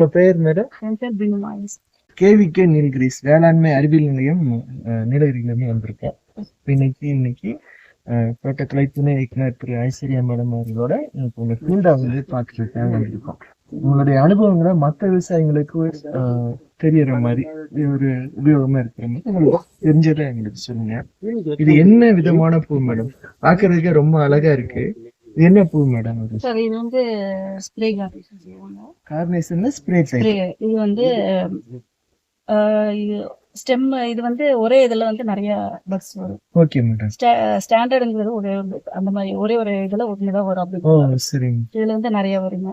உங்க பேர் மேடம் என் பேர் பினு மாயிஸ் கேவிகே நீலகிரிஸ் வேளாண்மை அறிவியல் நிலையம் நீலகிரியிலிருந்து வந்திருக்கேன் இன்னைக்கு இன்னைக்கு தோட்டக்கலை துணை இயக்குனர் திரு ஐஸ்வர்யா மேடம் அவர்களோட இப்போ உங்க ஃபீல்டை வந்து பார்த்துருக்காங்க வந்திருக்கோம். உங்களுடைய அனுபவங்களை மற்ற விவசாயிகளுக்கு தெரியற மாதிரி ஒரு உபயோகமா இருக்கிற மாதிரி தெரிஞ்சதை எங்களுக்கு சொல்லுங்க. இது என்ன விதமான பூ மேடம்? பார்க்கறதுக்கே ரொம்ப அழகா இருக்கு. என்ன பூ மேடம் இது? சார் இது வந்து ஸ்ப்ரே சொல்லுவாங்க கார்னேஷன்ல ஸ்ப்ரே ஸ்ப்ரே இது வந்து இது ஸ்டெம் இது வந்து ஒரே இதுல வந்து நிறைய பக்ஸ் வரும். ஓகே மேடம் ஸ்டாண்டர்டுங்கிறது ஒரே அந்த மாதிரி ஒரே ஒரு இதுல ஒன்று தான் வரும் அப்படி ஓ சரிங்க. இதுல வந்து நிறைய வருங்க.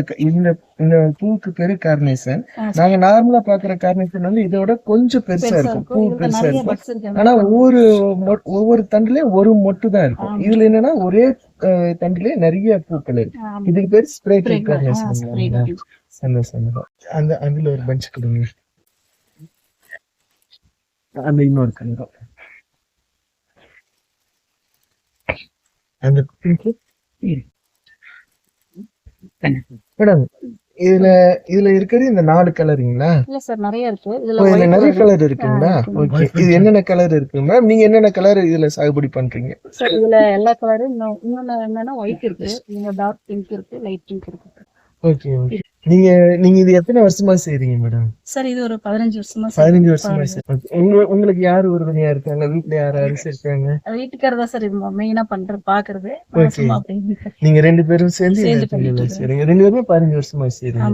க- இந்த இந்த பூக்கு பேரு கார்னேசன் நாங்க நார்மலா பாக்குற கார்னேசன் வந்து இதோட கொஞ்சம் பெருசா இருக்கும். பூ பெருசா இருக்கும். ஆனா ஒவ்வொரு ஒவ்வொரு தண்டுலயும் ஒரு மொட்டு தான் இருக்கும். இதுல என்னன்னா ஒரே அஹ், தண்டுலயே நிறைய பூக்கள் இருக்கு. இதுக்கு பேர் ஸ்ப்ரே. சந்தோஷம். அந்த அதுல ஒரு பஞ்ச் கொடுங்க. அந்த இன்னொரு கலரும் அந்த மேடம் இதுல இதுல இருக்கிறது இந்த நாலு கலருங்களா இல்ல சார் நிறைய இருக்கு. இதுல நிறைய. கலர் இருக்குங்களா. ஓகே இது என்னென்ன கலர் இருக்கு மேம்? நீங்க என்னென்ன கலர் இதுல சாகுபடி பண்றீங்க? சார் இதுல எல்லா கலரும் இன்னொன்னு என்னன்னா ஒயிட் இருக்கு. டார்க் பிங்க் இருக்கு லைட் பிங்க் இருக்கு. ஓகே ஓகே நீங்க நீங்க இது எத்தனை வருஷமா செய்றீங்க மேடம் சார் இது ஒரு பதினஞ்சு வருஷமா. பதினஞ்சு வருஷமா உங்க உங்களுக்கு யாரு உறுதுணையா இருக்காங்க? வீட்ல யார் இருக்காங்க வீட்டுக்காரர் தான் சார் இது மெயினா பண்றது பாக்குறது. நீங்க ரெண்டு பேரும் சேர்ந்து செய்றீங்க. ரெண்டு பேருமே பதினஞ்சு வருஷமா செய்றீங்க.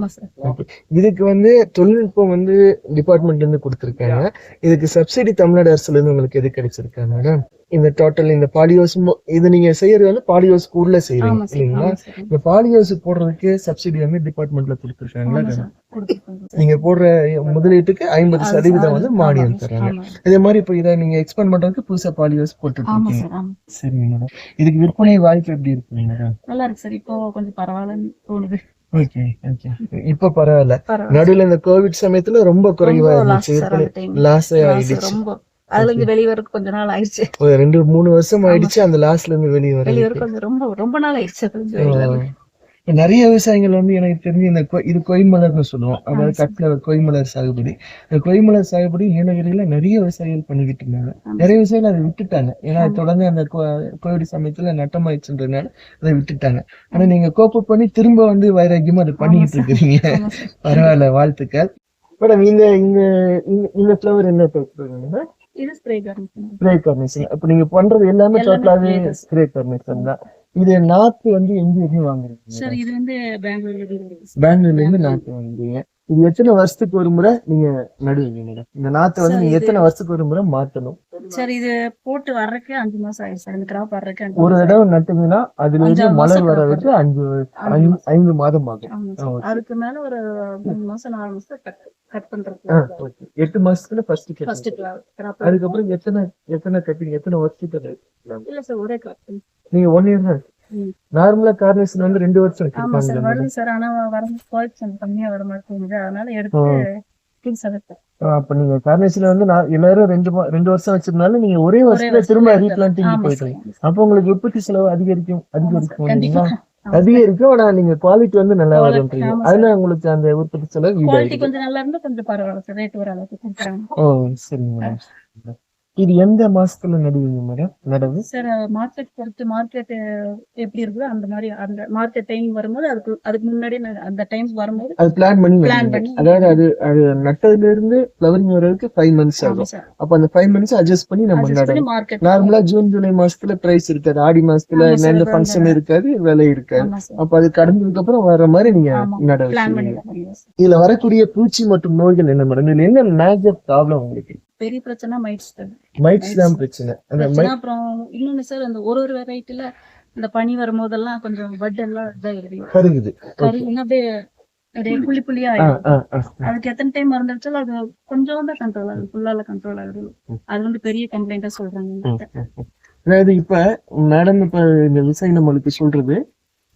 இதுக்கு வந்து தொழில்நுட்பம் வந்து டிபார்ட்மெண்ட்ல இருந்து கொடுத்துருக்காங்க. இதுக்கு சப்சிடி தமிழ்நாடு அரசுல இருந்து உங்களுக்கு எது கிடைச்சிருக்கா மேடம் இந்த டோட்டல் இந்த பாலியோஸ் இது நீங்க செய்யறது வந்து பாலியோஸ்க்கு உள்ள சார் இல்லைங்களா? இந்த பாலியோஸ் போடுறதுக்கு சப்சிடி வந்து டிபார்ட்மெண்ட்ல கொடுத்துருக்காங்களா நீங்க போடுற முதலீட்டுக்கு ஐம்பது சதவீதம் வந்து மானியம் தராங்க. அதே மாதிரி இப்போ இதை நீங்க எக்ஸ்பேண்ட் பண்றதுக்கு புதுசா பாலியோஸ் இருக்கீங்க சார் மேடம் இதுக்கு விற்பனை வாய்ப்பு எப்படி மேடம் நல்லா இருக்கு சார். இப்போ கொஞ்சம் பரவாயில்லன்னு தோணுது. இப்ப பரவாயில்ல. நடுவுல இந்த கோவிட் சமயத்துல ரொம்ப குறைவா இருந்துச்சு. லாஸ் ஆயிடுச்சு. ரொம்ப. அதுல இருந்து வெளிய வரக்கு கொஞ்ச நாள் ஆயிடுச்சு. ரெண்டு மூணு வருஷம் ஆயிடுச்சு அந்த லாஸ்ட்ல இருந்து வெளியே வர வெளிய வர கொஞ்சம் ரொம்ப ரொம்ப நாள் ஆயிடுச்சு. நிறைய விவசாயிகள் வந்து எனக்கு தெரிஞ்சு இந்த கொ- இது கொய்மலர்னு சொல்லுவோம். அதாவது கட்ல கொய்மலர் சாகுபடி. இந்த கொய்மலர் சாகுபடி நீலகிரியில நிறைய விவசாயிகள் பண்ணிக்கிட்டு இருந்தாங்க. நிறைய விவசாயிகள் அதை விட்டுட்டாங்க. ஏன்னா தொடர்ந்து அந்த கொ- கோவிட் சமயத்துல நட்டமாயிடுச்சுன்றதுனால அதை விட்டுட்டாங்க. ஆனா நீங்க கோப்பு பண்ணி திரும்ப வந்து வைராக்கியமா அதை பண்ணிக்கிட்டு இருக்கிறீங்க. பரவாயில்ல வாழ்த்துக்கள். மேடம் இந்த இந்த இந்த- ஃபிளவர் என்ன பேசுறீங்க இது ஸ்ப்ரே கார்டன் ஸ்ப்ரே கார்னேஷன் அப்ப நீங்க பண்றது எல்லாமே டோட்டலாவே. ஸ்ப்ரே கார்னேஷன் தான். இது நாத்து வந்து எங்க எங்க வாங்குறீங்க சார் இது வந்து பெங்களூர்ல இருந்து. பெங்களூர்ல இருந்து நாத்து வாங்குறீங்க இது எத்தனை வருஷத்துக்கு ஒரு முறை நீங்க நடுவீங்க மேடம்? இந்த நாத்தை வந்து நீங்க எத்தனை வருஷத்துக்கு ஒரு முறை மாத்தணும் சார் இது போட்டு வர்றதுக்கு அஞ்சு மாசம் ஆயிடுச்சு சார் இந்த கிராப் வர்றதுக்கு ஒரு தடவை நட்டுங்கன்னா அதுல இருந்து மலர் மாசம் வர்றதுக்கு அஞ்சு ஐந்து- மாதம் ஆகும். அதுக்கு மேல ஒரு மூணு மாசம் நாலு மாசம் கட் பண்றது. எட்டு மாசத்துல ஃபர்ஸ்ட் ஃபர்ஸ்ட் கிராப் அதுக்கப்புறம் எத்தனை எத்தனை கட்டிங் எத்தனை வருஷத்துக்கு இல்ல சார் ஒரே கிராப் நீங்க ஒன் இயர் தான். நார்மலா கார்னேஷன் வந்து ரெண்டு வருஷம் ஆமா சார் வருது சார். ஆனா வரது குவாலிட்டி கம்மியா வர மாட்டேங்குது அதனால எடுத்து அப்ப நீங்க கார்னேஷன்ல வந்து எல்லாரும் ரெண்டு ரெண்டு வருஷம் வச்சிருந்தாலும் நீங்க ஒரே வருஷத்துல திரும்ப ரீப்ளான்டிங் சார். அப்போ உங்களுக்கு உற்பத்தி செலவு அதிகரிக்கும் அதிகரிக்கும் அதிகரிக்கும் ஆனா நீங்க குவாலிட்டி வந்து நல்லா வரும்ன்றீங்க. அதனால உங்களுக்கு அந்த உற்பத்தி செலவு கொஞ்சம் நல்லா இருந்தா கொஞ்சம் பரவாயில்ல ரேட் வர அளவுக்கு ஓ சரிங்க மேடம் இது எந்த மாசத்துல நடுவீங்க மேடம் நடவு? சார் மார்க்கெட் பொறுத்து மார்க்கெட் எப்படி இருக்குதோ அந்த மாதிரி அந்த மார்க்கெட் டைம் வரும்போது அதுக்கு அதுக்கு முன்னாடி அந்த டைம் வரும்போது அது பிளான் பண்ணி Plan நடுவீங்க. பண்ணி. அதாவது அது அது நட்டதுல இருந்து ஃபிளவரிங் வர்றதுக்கு ஃபைவ் மந்த்ஸ் ஆகும். அப்ப அந்த ஃபைவ் மந்த்ஸ் அட்ஜஸ்ட் பண்ணி நம்ம மார்க்கெட் நார்மலா ஜூன் ஜூலை மாசத்துல பிரைஸ் இருக்காது. ஆடி மாசத்துல எந்த ஃபங்க்ஷன் இருக்காது விலை இருக்காது. அப்ப அது கடந்ததுக்கு அப்புறம் வர்ற மாதிரி நீங்க. நடவு பிளான். இதுல வரக்கூடிய பூச்சி மற்றும் நோய்கள் என்ன மேடம் இதுல என்ன மேஜர் ப்ராப்ளம் உங்களுக்கு? பெரிய பிரச்சனை மைட்ஸ் சார் மைட்ஸ் தான் பிரச்சனை. அப்புறம் இன்னொன்னு சார் அந்த ஒரு ஒரு வெரைட்டில இந்த பனி வரும்போதெல்லாம் கொஞ்சம் பட் எல்லாம் இதாகிடுது கருகுது. அப்படியே அப்படியே புள்ளி புள்ளியா. அதுக்கு எத்தனை டைம் மறந்துடுச்சாலும் அது கொஞ்சம் தான் கண்ட்ரோல் ஆகுது ஃபுல்லால கண்ட்ரோல் ஆகுது. அது வந்து பெரிய கம்ப்ளைண்டா சொல்றாங்க. அதாவது இப்ப மேடம் இப்ப இந்த விவசாயி நம்மளுக்கு சொல்றது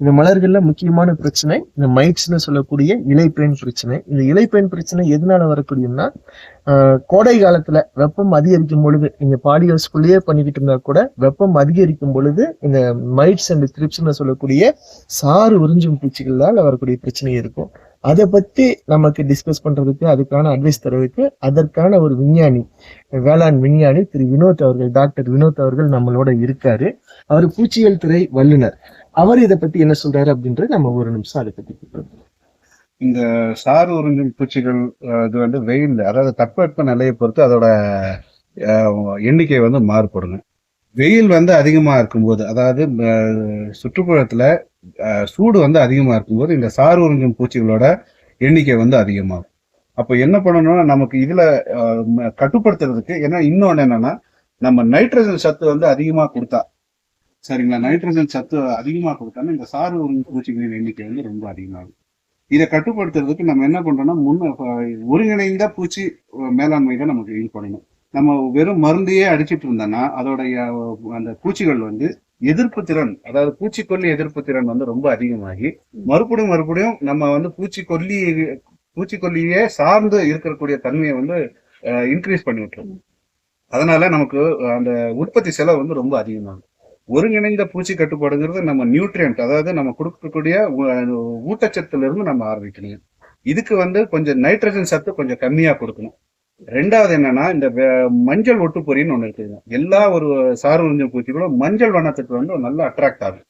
இந்த மலர்கள்ல முக்கியமான பிரச்சனை இந்த மைட்ஸ்னு சொல்லக்கூடிய இலைப்பேன் பிரச்சனை. இந்த இலைப்பேன் பிரச்சனை எதனால வரக்கூடியன்னா ஆஹ், கோடை காலத்துல வெப்பம் அதிகரிக்கும் பொழுது நீங்க பாடி ஹவுஸ்குள்ளேயே பண்ணிக்கிட்டு இருந்தா கூட வெப்பம் அதிகரிக்கும் பொழுது இந்த மைட்ஸ் அண்ட் கிரிப்ஸ்னு சொல்லக்கூடிய சாறு உறிஞ்சும் பூச்சிகளால் வரக்கூடிய பிரச்சனை இருக்கும். அதை பத்தி நமக்கு டிஸ்கஸ் பண்றதுக்கு அதுக்கான அட்வைஸ் தரதுக்கு அதற்கான ஒரு விஞ்ஞானி வேளாண் விஞ்ஞானி திரு வினோத் அவர்கள் டாக்டர் வினோத் அவர்கள் நம்மளோட இருக்காரு. அவர் பூச்சிகள் துறை வல்லுனர் அவர் இதை பத்தி என்ன சொல்றாரு அப்படின்றது நம்ம ஒரு நிமிஷம் அதை பத்தி இந்த சாறு உறிஞ்சும் பூச்சிகள் இது வந்து வெயில் அதாவது தட்பவெப்ப நிலையை பொறுத்து அதோட எண்ணிக்கை வந்து மாறுபடுங்க. வெயில் வந்து அதிகமாக இருக்கும்போது அதாவது சுற்றுப்புறத்தில் சூடு வந்து அதிகமாக இருக்கும்போது இந்த சாறு உறிஞ்சும் பூச்சிகளோட எண்ணிக்கை வந்து அதிகமாகும். அப்போ என்ன பண்ணணும்னா நமக்கு இதில் ம- கட்டுப்படுத்துறதுக்கு ஏன்னா இன்னொன்று என்னன்னா நம்ம நைட்ரஜன் சத்து வந்து அதிகமாக கொடுத்தா சரிங்களா? நைட்ரஜன் சத்து அதிகமாக கொடுத்தாலும் இந்த சாறு பூச்சிகளின் எண்ணிக்கை வந்து ரொம்ப அதிகமாகும். இதை கட்டுப்படுத்துறதுக்கு நம்ம என்ன பண்றோம்னா முன்ன ஒருங்கிணைந்த பூச்சி மேலாண்மை தான் நமக்கு இது பண்ணணும். நம்ம வெறும் மருந்தையே அடிச்சிட்டு இருந்தோம்னா அதோடைய அந்த பூச்சிகள் வந்து எதிர்ப்பு திறன் அதாவது பூச்சிக்கொல்லி எதிர்ப்பு திறன் வந்து ரொம்ப அதிகமாகி மறுபடியும் மறுபடியும் நம்ம வந்து பூச்சிக்கொல்லி பூச்சிக்கொல்லியே சார்ந்து இருக்கக்கூடிய தன்மையை வந்து இன்க்ரீஸ் பண்ணி விட்டுரும். அதனால நமக்கு அந்த உற்பத்தி செலவு வந்து ரொம்ப அதிகமாகும். ஒருங்கிணைந்த பூச்சி கட்டுப்பாடுங்கிறது நம்ம நியூட்ரியன்ட் அதாவது நம்ம கொடுக்கக்கூடிய ஊ- ஊட்டச்சத்துல இருந்து நம்ம ஆரம்பிக்கணும். இதுக்கு வந்து கொஞ்சம் நைட்ரஜன் சத்து கொஞ்சம் கம்மியா கொடுக்கணும். ரெண்டாவது என்னன்னா இந்த மஞ்சள் ஒட்டுப்பொறின்னு ஒன்று இருக்குதுங்க எல்லா ஒரு சாறு உறிஞ்சும் பூச்சிகளும் மஞ்சள் வண்ணத்துக்கு வந்து நல்லா அட்ராக்ட் ஆகும்.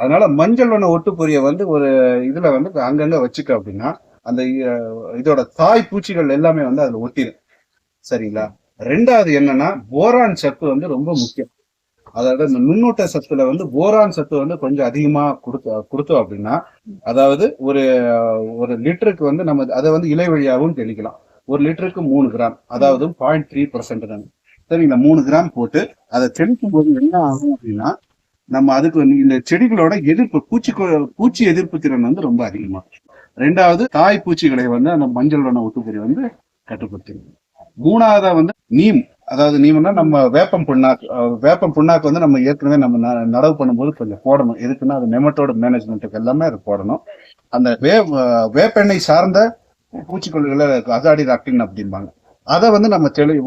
அதனால மஞ்சள் வண்ண ஒட்டுப்பொறியை வந்து ஒரு இதுல வந்து அங்கங்க வச்சுக்க அப்படின்னா அந்த இதோட தாய் பூச்சிகள் எல்லாமே வந்து அதுல ஒட்டிடும் சரிங்களா? ரெண்டாவது என்னன்னா போரான் சத்து வந்து ரொம்ப முக்கியம். அதாவது இந்த நுண்ணூட்ட சத்துல வந்து போரான் சத்து வந்து கொஞ்சம் அதிகமா கொடுத்து கொடுத்தோம் அப்படின்னா அதாவது ஒரு ஒரு லிட்டருக்கு வந்து நம்ம அதை வந்து இலை வழியாகவும் தெளிக்கலாம். ஒரு லிட்டருக்கு மூணு கிராம் அதாவது பாயிண்ட் த்ரீ பர்சன்ட் தாங்க சரிங்களா? மூணு கிராம் போட்டு அதை தெளிக்கும் போது என்ன ஆகும் அப்படின்னா நம்ம அதுக்கு வந்து இந்த செடிகளோட எதிர்ப்பு பூச்சி பூச்சி எதிர்ப்பு திறன் வந்து ரொம்ப அதிகமா. ரெண்டாவது தாய் பூச்சிகளை வந்து அந்த மஞ்சள் வண்ண ஒட்டுப்பொறி வந்து கட்டுப்படுத்திடும் மூணாவதா வந்து நீம். அதாவது நீம்னா நம்ம வேப்பம் புண்ணாக்கு வேப்பம் புண்ணாக்கு வந்து நம்ம ஏற்கனவே நம்ம ந- நடவு பண்ணும்போது கொஞ்சம் போடணும். எதுக்குன்னா அது நெமட்டோட மேனேஜ்மெண்ட்டுக்கு எல்லாமே அது போடணும். அந்த வே வேப்பெண்ணெய் சார்ந்த பூச்சிக்கொல்லிகளை அசாடி ராக்டின் அப்படிம்பாங்க. அதை வந்து நம்ம தெளி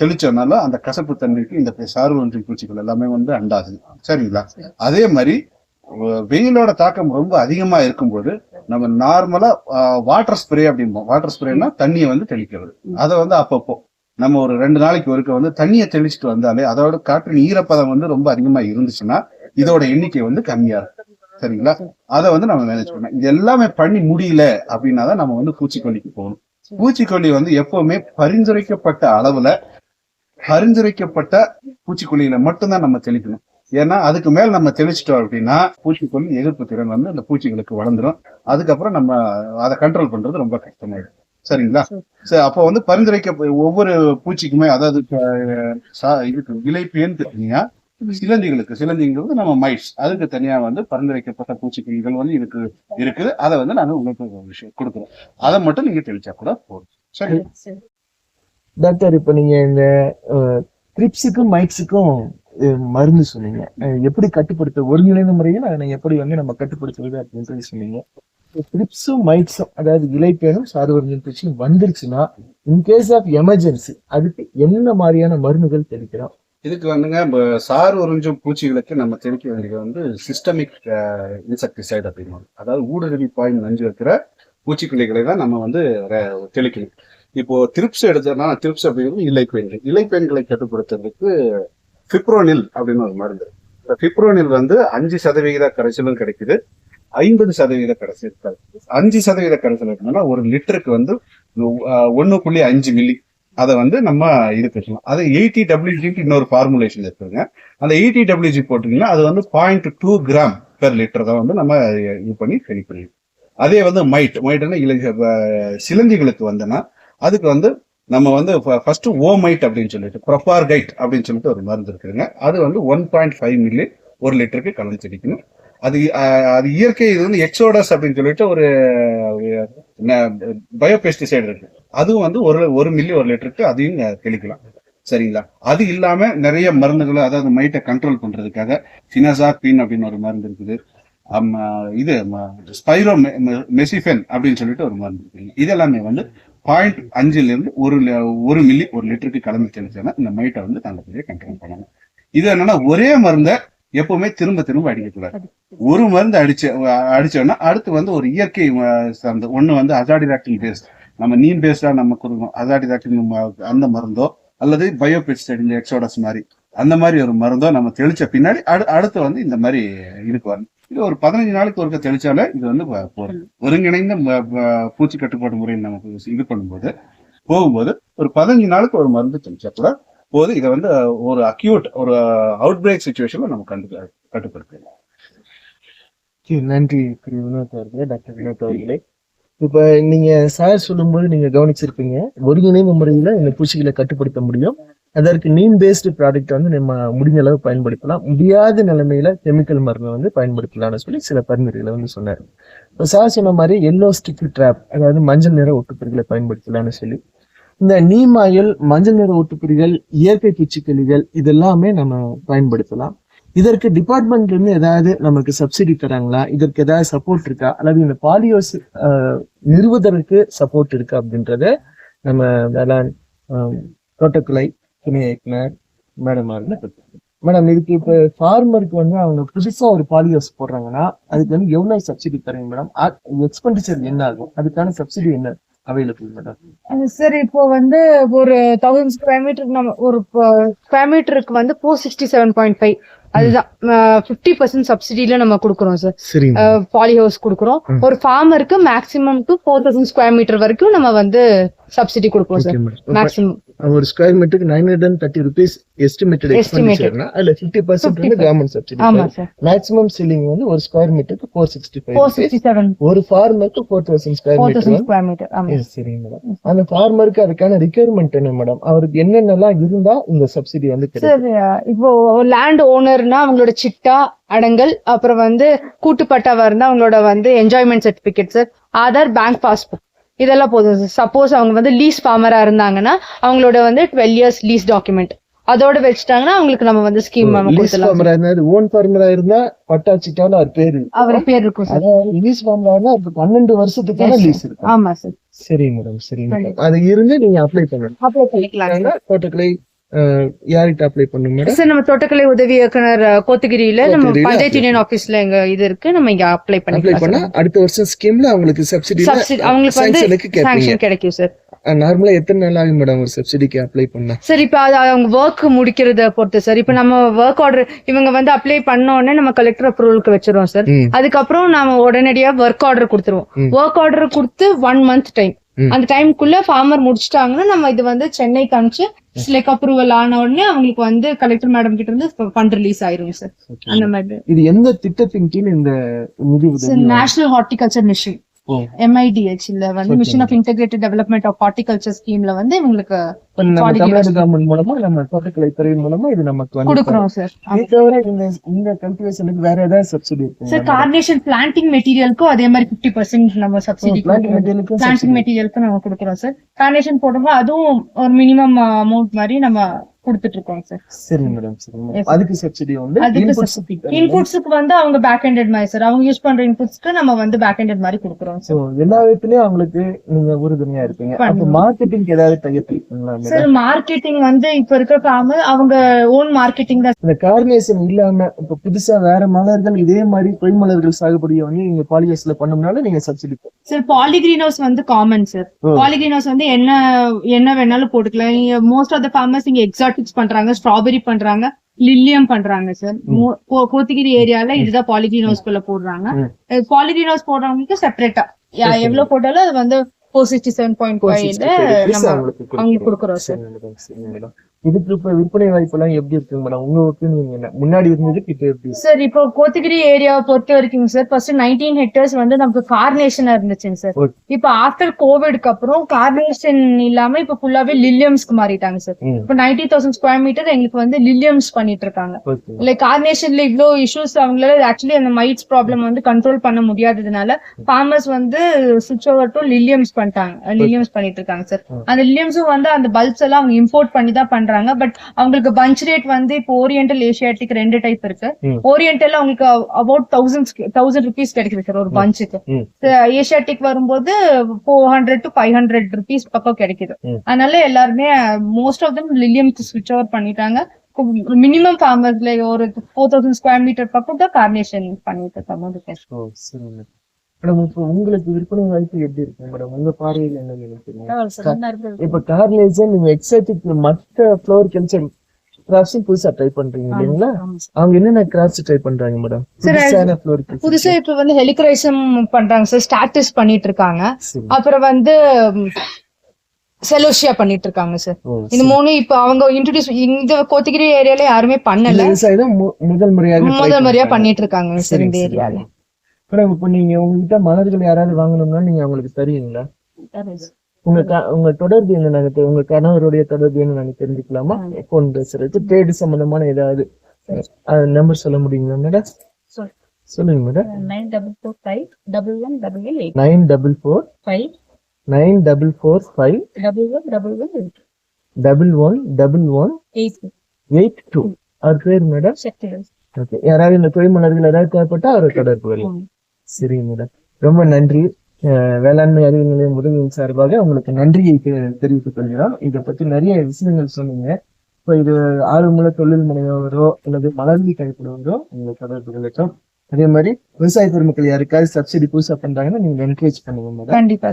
தெளிச்சோம்னால அந்த கசப்பு தண்ணிக்கு இந்த சார்வன்றி பூச்சிகள் எல்லாமே வந்து அண்டாது. சரிங்களா? அதே மாதிரி வெயிலோட தாக்கம் ரொம்ப அதிகமா இருக்கும்போது நம்ம நார்மலா வாட்டர் ஸ்ப்ரே அப்படிம்போம். வாட்டர் ஸ்ப்ரேனா தண்ணியை வந்து தெளிக்கிறது. அதை வந்து அப்பப்போ நம்ம ஒரு ரெண்டு நாளைக்கு ஒருக்க வந்து தண்ணியை தெளிச்சுட்டு வந்தாலே அதோட காற்றின் ஈரப்பதம் வந்து ரொம்ப அதிகமா இருந்துச்சுன்னா இதோட எண்ணிக்கை வந்து கம்மியா இருக்கும். சரிங்களா? அதை வந்து நம்ம மேனேஜ் பண்ணலாம். இது எல்லாமே பண்ணி முடியல அப்படின்னா தான் நம்ம வந்து பூச்சிக்கொல்லிக்கு போகணும். பூச்சிக்கொல்லி வந்து எப்பவுமே பரிந்துரைக்கப்பட்ட அளவுல பரிந்துரைக்கப்பட்ட பூச்சிக்கொல்லியில மட்டும்தான் நம்ம தெளிக்கணும். ஏன்னா அதுக்கு மேல் நம்ம தெளிச்சிட்டோம் அப்படின்னா பூச்சிக்கொல்லி எதிர்ப்பு திறன் வந்து அந்த பூச்சிகளுக்கு வளர்ந்துரும். அதுக்கப்புறம் நம்ம அதை கண்ட்ரோல் பண்றது ரொம்ப கஷ்டமாயிடும் சரிங்களா? சரி. அப்போ வந்து பரிந்துரைக்க ஒவ்வொரு பூச்சிக்குமே அதாவது இதுக்கு விளைப்பேன்னு தனியா சிலந்திகளுக்கு சிலந்திங்கிறது நம்ம மைட்ஸ் அதுக்கு தனியா வந்து பரிந்துரைக்கப்பட்ட பூச்சிக்கொல்லிகள் வந்து இதுக்கு இருக்குது. அதை வந்து நாங்க உங்களுக்கு விஷயம் கொடுக்குறோம் அதை மட்டும் நீங்க தெளிச்சா கூட போதும். சரி? டாக்டர் இப்ப நீங்க இந்த ட்ரிப்ஸுக்கும் மைட்ஸுக்கும் மருந்து சொன்னீங்க. எப்படி கட்டுப்படுத்த ஒருங்கிணைந்த முறையில் அதனை எப்படி வந்து நம்ம கட்டுப்படுத்துவது அப்படின்னு சொல்லி சொன்னீங்க. ட்ரிப்ஸும் மைட்ஸும் அதாவது இலைப்பேனும் சார்வரின் பூச்சியும் வந்துருச்சுன்னா இன்கேஸ் ஆஃப் எமர்ஜென்சி அதுக்கு என்ன மாதிரியான மருந்துகள் தெளிக்கிறோம் இதுக்கு வந்துங்க இப்ப சாறு உறிஞ்சும் பூச்சிகளுக்கு நம்ம தெளிக்க வேண்டியது வந்து சிஸ்டமிக் இன்செக்டிசைட் அப்படின்வாங்க அதாவது ஊடுருவி பாய்ந்து நஞ்சு வைக்கிற பூச்சிக்கொல்லிகளை தான் நம்ம வந்து தெளிக்கணும். இப்போ திருப்ஸ் எடுத்தோம்னா திருப்ஸ் அப்படிங்கிறது இலைப்பெண்கள். இலைப்பெண்களை கட்டுப்படுத்துறதுக்கு ஃபிப்ரோனில் அப்படின்னு ஒரு மருந்து. இந்த ஃபிப்ரோனில் வந்து அஞ்சு சதவிகித கரைச்சலும் கிடைக்குது. ஐம்பது சதவீத கடைசி இருக்காது. அஞ்சு சதவீத கடைசியில் இருக்கணும்னா ஒரு லிட்டருக்கு வந்து ஒன்னு புள்ளி அஞ்சு மில்லி. அதை வந்து நம்ம இது கட்டலாம். அது எயிட்டி டபிள்யூஜிக்கு இன்னொரு ஃபார்முலேஷன் இருக்குதுங்க. அந்த எயிட்டி டபிள்யூஜி போட்டீங்கன்னா அது வந்து point two gram per litre தான் வந்து நம்ம இது பண்ணி சரி பண்ணிடுவோம் அதே வந்து மைட் மைட்னா இலை சிலந்திகளுக்கு வந்தனா அதுக்கு வந்து நம்ம வந்து ஃபர்ஸ்ட் ஓமைட் அப்படின்னு சொல்லிட்டு ப்ரொபார்கைட் அப்படின்னு சொல்லிட்டு ஒரு மருந்து இருக்குதுங்க. அது வந்து ஒன் பாயிண்ட் ஃபைவ் மில்லி ஒரு லிட்டருக்கு கலந்து தெளிக்கணும் அது அது இயற்கை இது வந்து எக்ஸோடஸ் அப்படின்னு சொல்லிட்டு ஒரு பயோபெஸ்டிசைடு இருக்கு. அதுவும் வந்து ஒரு ஒரு மில்லி ஒரு லிட்டருக்கு அதையும் தெளிக்கலாம். சரிங்களா? அது இல்லாம நிறைய மருந்துகளை அதாவது மைட்டை கண்ட்ரோல் பண்றதுக்காக சினசா பீன் அப்படின்னு ஒரு மருந்து இருக்குது. இது ஸ்பைரோ மெசிஃபென் அப்படின்னு சொல்லிட்டு ஒரு மருந்து இருக்குது. இதெல்லாமே வந்து பாயிண்ட் அஞ்சுல இருந்து ஒரு ஒரு மில்லி ஒரு லிட்டருக்கு கலந்து தெளிச்சோன்னா இந்த மைட்டை வந்து நல்லபடியாக கண்ட்ரோல் பண்ணணும் இது என்னன்னா ஒரே மருந்தை எப்பவுமே திரும்ப திரும்ப அடிக்கக்கூடாது ஒரு மருந்து அடிச்ச அடிச்சோம்னா அடுத்து வந்து ஒரு இயற்கை சார்ந்த ஒண்ணு வந்து அசாடிராக்டின் பேஸ்ட் நம்ம நீம் பேஸ்டா நம்ம கொடுக்கணும் அசாடிராக்டின் அந்த மருந்தோ அல்லது பயோபெஸ்டைட் இந்த எக்ஸோடஸ் மாதிரி அந்த மாதிரி ஒரு மருந்தோ நம்ம தெளிச்ச பின்னாடி அடு அடுத்து வந்து இந்த மாதிரி இதுக்கு வரணும் இது ஒரு பதினஞ்சு நாளைக்கு ஒருக்க தெளிச்சாலே இது வந்து ஒருங்கிணைந்த பூச்சி கட்டுப்பாடு முறையை நமக்கு இது பண்ணும்போது போகும்போது ஒரு பதினஞ்சு நாளுக்கு ஒரு மருந்து தெளிச்சா கூட போது இதை வந்து ஒரு அக்யூட் ஒரு அவுட் பிரேக் சுச்சுவேஷன்ல நம்ம கண்டு கட்டுப்படுத்தலாம் நன்றி வினோத் அவர்களே டாக்டர் வினோத் அவர்களே. இப்ப நீங்க சார் சொல்லும்போது நீங்க கவனிச்சிருப்பீங்க ஒருங்கிணைந்த முறையில இந்த பூச்சிகளை கட்டுப்படுத்த முடியும். அதற்கு நீம் பேஸ்டு ப்ராடக்ட் வந்து நம்ம முடிஞ்ச அளவு பயன்படுத்தலாம். முடியாத நிலைமையில கெமிக்கல் மருந்தை வந்து பயன்படுத்தலாம்னு சொல்லி சில பரிந்துரைகளை வந்து சொன்னார். இப்போ சார் சொன்ன மாதிரி எல்லோ ஸ்டிக் ட்ராப் அதாவது மஞ்சள் நிற ஒட்டுப்பொறிகளை பயன்படுத்தலாம்னு சொல்லி இந்த நீம் மஞ்சள் நிற ஒட்டுப்பொறிகள் இயற்கை பூச்சிக்கொல்லிகள் இதெல்லாமே நம்ம பயன்படுத்தலாம். இதற்கு டிபார்ட்மெண்ட்ல இருந்து ஏதாவது நமக்கு சப்சிடி தராங்களா? இதற்கு ஏதாவது சப்போர்ட் இருக்கா? அல்லது இந்த பாலியோஸ் நிறுவுவதற்கு சப்போர்ட் இருக்கா அப்படின்றத நம்ம வேளாண் தோட்டக்கலை துணை இயக்குனர் மேடம் மேடம் இதுக்கு இப்ப ஃபார்மருக்கு வந்து அவங்க புதுசா ஒரு பாலியோஸ் போடுறாங்கன்னா அதுக்கு வந்து எவ்வளவு சப்சிடி தரீங்க மேடம் எக்ஸ்பெண்டிச்சர் என்ன ஆகும்? அதுக்கான சப்சிடி என்ன? அவைலபிள் மேடம் சார் இப்போ வந்து ஒரு தௌசண்ட் ஸ்கொயர் மீட்டருக்கு நம்ம ஒரு ஸ்கொயர் மீட்டருக்கு வந்து four sixty seven point five அதுதான். ஃபிஃப்டி பர்சன்ட் சப்சிடியில நம்ம கொடுக்குறோம் சார் பாலி ஹவுஸ் கொடுக்குறோம். ஒரு ஃபார்மருக்கு maximum to four thousand square metre வரைக்கும் நம்ம வந்து சப்சிடி கொடுப்போம் சார் மேக்ஸிமம் ஒரு ஸ்கொயர் மீட்டருக்கு nine hundred and thirty rupees estimated எக்ஸ்பெண்டிச்சர்னா அதுல ஃபிஃப்டி பர்சன்ட் வந்து 50% கவர்மெண்ட் சப்சிடி ஆமா சார் மேக்ஸிமம் செல்லிங் வந்து ஒரு ஸ்கொயர் மீட்டருக்கு four sixty four five sixty seven ஒரு ஃபார்மருக்கு four thousand square four thousand square metre ஆமா சரிங்க மேடம் அந்த ஃபார்மருக்கு அதுக்கான ரிக்யர்மெண்ட் என்ன மேடம் அவருக்கு என்னென்னலாம் இருந்தா இந்த சப்சிடி வந்து சார் இப்போ லேண்ட் ஓனர்னா அவங்களோட சிட்டா அடங்கல் அப்புறம் வந்து கூட்டுப்பட்டாவா இருந்தா அவங்களோட வந்து enjoyment certificate sir Aadhaar bank passbook இதெல்லாம் போதும். சார் சப்போஸ் அவங்க வந்து லீஸ் ஃபார்மரா இருந்தாங்கன்னா அவங்களோட வந்து டுவெல் இயர்ஸ் லீஸ் டாக்குமெண்ட் அதோட வச்சுட்டாங்கன்னா அவங்களுக்கு நம்ம வந்து ஸ்கீம் நம்ம லீஸ் கொடுத்துலாம் ஓன் ஃபார்மரா இருந்தா பட்டாச்சிட்டாலும் அவர் பேரு. அவர் பேர் இருக்கும் சார் லீஸ் ஃபார்மரா இருந்தா பன்னெண்டு வருஷத்துக்கான. லீஸ் இருக்கும். ஆமா சார் சரிங்க மேடம் சரிங்க மேடம் அது இருந்து நீங்க அப்ளை பண்ணணும் அப்ளை பண்ணிக்கலாம் தோட்டக்கலை யார்கிட்ட அப்ளை பண்ணுங்க சார் நம்ம தோட்டக்கலை உதவி இயக்குனர் கோத்தகிரியில நம்ம பஞ்சாயத்து யூனியன் ஆபீஸ்ல எங்க இது இருக்கு நம்ம இங்க அப்ளை அப்ளை பண்ணா அடுத்த வருஷம் ஸ்கீம்ல அவங்களுக்கு சப்சிடி அவங்களுக்கு வந்து சாங்ஷன் கிடைக்கும் சார் நார்மலா எத்தனை நாள் ஆகும் மேடம் ஒரு சப்சிடிக்கு அப்ளை பண்ணா? சார் இப்ப அது அவங்க ஒர்க் முடிக்கிறத பொறுத்து சார் இப்ப நம்ம ஒர்க் ஆர்டர் இவங்க வந்து அப்ளை பண்ண உடனே நம்ம கலெக்டர் அப்ரூவலுக்கு வச்சிருவோம் சார். அதுக்கப்புறம் நாம உடனடியா ஒர்க் ஆர்டர் கொடுத்துருவோம். ஒர்க் ஆர்டர் கொடுத்து ஒன் மந்த் டைம். அந்த டைம்குள்ள ஃபார்மர் முடிச்சிட்டாங்கன்னா நம்ம இது வந்து சென்னை காமிச்சு லைக் அப்ரூவல் ஆன உடனே அவங்களுக்கு வந்து கலெக்டர் மேடம் கிட்ட இருந்து ஃபண்ட் ரிலீஸ் ஆயிரும் சார் அந்த மாதிரி. இது எந்த திட்டத்தின் கீழ் இந்த நேஷனல் ஹார்டிகல்ச்சர் மிஷன் ஓ. எம்ஐடிஹெச் இல்ல வந்து. Mission of integrated development of horticulture ஸ்கீம்ல வந்து இவங்களுக்கு நம்ம தமிழ்நாடு கவர்மெண்ட் மூலமா நம்ம இது நமக்கு வந்து கொடுக்குறோம் சார். தவிர இந்த இந்த கல்டிவேஷனுக்கு வேற ஏதாவது சப்சிடி சார் கார்னேஷன் பிளான்டிங் மெட்டீரியலுக்கும் அதே மாதிரி பிப்டி பர்சன்ட் நம்ம சப்சிடி பிளான்டிங் நம்ம கொடுக்குறோம் சார். கார்னேஷன் போடுறோம் அதுவும் ஒரு மினிமம் அமௌண்ட் மாதிரி நம்ம கொடுத்துட்டு இருக்கோம் சார் சரி மேடம். அதுக்கு சப்சிடி வந்து. இன்புட்ஸுக்கு வந்து அவங்க பேக் ஹெண்டட் மாதிரி சார். அவங்க யூஸ் பண்ற இன்புட்ஸ்க்கு நம்ம வந்து பேக் ஹெண்டட் மாதிரி கொடுக்குறோம் சார் எல்லா விதத்துலயும் அவங்களுக்கு நீங்க உறுதுணையா இருப்பீங்க. அப்ப. மார்க்கெட்டிங் ஏதாவது மேடம் சார் மார்க்கெட்டிங் வந்து இப்ப இருக்க ஃபார்மர் அவங்க ஓன் மார்க்கெட்டிங் தான். இந்த கார்னேஷன் இல்லாம இப்ப புதுசா வேற மலர்கள் இதே மாதிரி பொய் மலர்கள் சாகுபடியை வந்து நீங்க பாலியஸ்ல பண்ணோம்னால நீங்க subsidy sir poly green house வந்து common sir. Poly green house வந்து என்ன என்ன வேணாலும் போட்டுக்கலாம். மோஸ்ட் ஆஃப் த ஃபார்மர்ஸ் இங்க எக்ஸாட்டிக்ஸ் பண்றாங்க ஸ்ட்ராபெரி பண்றாங்க லில்லியம் பண்றாங்க சார் கோத்தகிரி ஏரியால இதுதான் பாலிகிரீன் ஹவுஸ் குள்ள போடுறாங்க. பாலிகிரீன் ஹவுஸ் போடுறவங்களுக்கு செப்பரேட்டா. எவ்வளவு போட்டாலும் அது வந்து ஃபோர் சிக்ஸ்டி செவன் பாயிண்ட் நம்ம அவங்களுக்கு அவங்களுக்கு கொடுக்குறோம் சார். இதுக்கு இப்ப விற்பனை வாய்ப்பு எல்லாம் எப்படி இருக்குங்க மேடம் உங்க ஒப்பீனியன் என்ன? முன்னாடி இருந்ததுக்கு இப்ப எப்படி சார் இப்போ கோத்தகிரி ஏரியாவை பொறுத்த வரைக்கும் சார் ஃபர்ஸ்ட் நைன்டீன் ஹெக்டர்ஸ் வந்து நமக்கு கார்னேஷனா இருந்துச்சுங்க சார். இப்போ ஆஃப்டர் கோவிட்க்கு அப்புறம் கார்னேஷன் இல்லாம இப்போ ஃபுல்லாவே லில்லியம்ஸ்க்கு மாறிட்டாங்க சார் இப்போ நைன்டி தௌசண்ட் ஸ்கொயர் மீட்டர் எங்களுக்கு வந்து லில்லியம்ஸ் பண்ணிட்டு இருக்காங்க. லைக் கார்னேஷன்ல இவ்ளோ இஷ்யூஸ் அவங்களால ஆக்சுவலி அந்த மைட்ஸ் ப்ராப்ளம் வந்து கண்ட்ரோல் பண்ண முடியாததுனால ஃபார்மர்ஸ் வந்து சுவிட்ச் ஓவர் டு லில்லியம்ஸ் பண்ணிட்டாங்க. லில்லியம்ஸ் பண்ணிட்டு இருக்காங்க சார். அந்த லில்லியம்ஸும் வந்து அந்த பல்ப்ஸ் எல்லாம் அவங்க இம்போர்ட் பண்ணி தான் பண்றாங்க. பட் அவங்களுக்கு பஞ்ச் ரேட் வந்து இப்போ ஓரியன்டல் ஏஷியாட்டிக் ரெண்டு டைப் இருக்கு. ஓரியன்டல் அவங்களுக்கு அபவுட் தௌசண்ட் தௌசண்ட் ருபீஸ் கிடைக்குது சார் ஒரு பஞ்சுக்கு ம். ஏஷியாட்டிக் வரும்போது four hundred to five hundred rupees பக்கம் கிடைக்குது. அதனால எல்லாருமே மோஸ்ட் ஆஃப் தம் லில்லியம்க்கு ஸ்விட்ச் ஓவர் பண்ணிட்டாங்க. மினிமம் ஃபார்மர்ஸ்ல ஒரு ஃபோர் தௌசண்ட் ஸ்கொயர் மீட்டர் பக்கம் தான் கார்னேஷன் பண்ணிட்டு இருக்கோம் மேடம் இப்போ உங்களுக்கு விற்பனை வாய்ப்பு எப்படி இருக்கு மேடம் உங்க பார்வையில் என்ன நினைக்கிறீங்க? இப்ப கார்லேஜ் நீங்க எக்ஸாட்டிக் மற்ற ஃப்ளவர் கல்ச்சர் கிராப்ஸும் புதுசா ட்ரை பண்றீங்க இல்லைங்களா. அவங்க என்னென்ன கிராப்ஸ் ட்ரை பண்றாங்க மேடம் புதுசா இப்ப வந்து ஹெலிக்ரைசம் பண்றாங்க சார் ஸ்டாட்டஸ் பண்ணிட்டு இருக்காங்க அப்புறம் வந்து செலோஷியா பண்ணிட்டு இருக்காங்க சார் இந்த மூணு இப்ப அவங்க இன்ட்ரடியூஸ் இந்த கோத்தகிரி ஏரியால யாருமே பண்ணல. முதல் முறையாக முதல் முறையா. பண்ணிட்டு இருக்காங்க சார். இந்த. ஏரியால மேடம் இப்போ நீங்க உங்ககிட்ட மலர்கள் யாராவது வாங்கணும்னா நீங்க அவங்களுக்கு தருவீங்களா. உங்க உங்க தொடர்பு என்ன நாங்க உங்க கணவருடைய தொடர்பு என்ன நாங்க தெரிஞ்சுக்கலாமா? ஃபோன் பேசுறது ட்ரேடு சம்பந்தமான ஏதாவது நம்பர் சொல்ல முடியுங்களா மேடம் சொல். சொல்லுங்க madam nine double four five double one double eight nine double four five nine double four five double one double one eight double one double one eight eight two அவர் பேர் madam okay யாராவது இந்த தொழில் மலர்கள் ஏதாவது தேவைப்பட்டா அவரை தொடர்பு வரலாம் சரிங்க மேடம் ரொம்ப நன்றி. அஹ் வேளாண்மை அறிவு நிலையம் உதவியின் சார்பாக உங்களுக்கு நன்றியை தெரிவித்துக் கொள்கிறோம். இதை பத்தி நிறைய விஷயங்கள் சொன்னீங்க. இப்போ இது ஆர்வமுள்ள தொழில் முனைவோரோ அல்லது மலர்ந்து கைப்படுவதோ உங்களுக்கு தொடர்பு கிடைக்கும் அதே மாதிரி விவசாய பெருமக்கள் யாருக்காவது சப்சிடி புதுசாக பண்றாங்கன்னா நீங்க என்கரேஜ் பண்ணுங்க கண்டிப்பா.